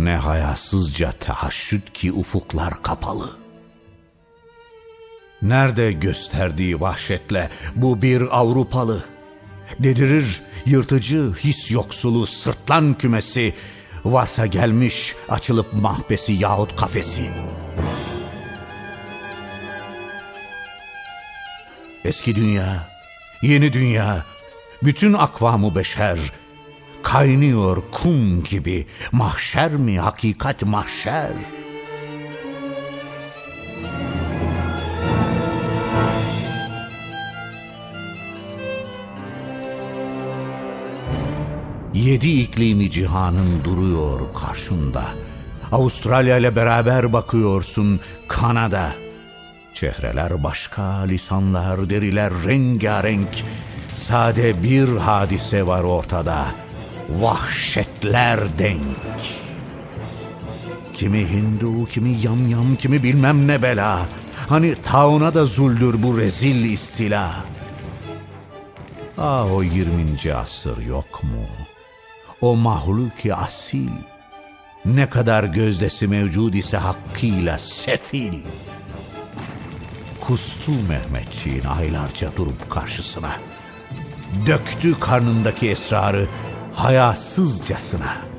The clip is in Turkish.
Ne hayasızca tehaşüt ki ufuklar kapalı. Nerede gösterdiği vahşetle bu bir Avrupalı? Dedirir yırtıcı his yoksulu sırtlan kümesi, varsa gelmiş açılıp mahbesi yahut kafesi. Eski dünya, yeni dünya, bütün akvamı beşer, kaynıyor kum gibi, mahşer mi hakikat mahşer? Yedi iklimi cihanın duruyor karşında. Avustralya ile beraber bakıyorsun Kanada. Çehreler başka, lisanlar, deriler rengarenk. Sade bir hadise var ortada. Vahşetler denk. Kimi Hindu, kimi yamyam, kimi bilmem ne bela. Hani tauna da zuldür bu rezil istila. Ah o 20. asır yok mu? O mahluki asil. Ne kadar gözdesi mevcud ise hakkıyla sefil. Kustu Mehmetçiğin aylarca durup karşısına. Döktü karnındaki esrarı hayasızcasına.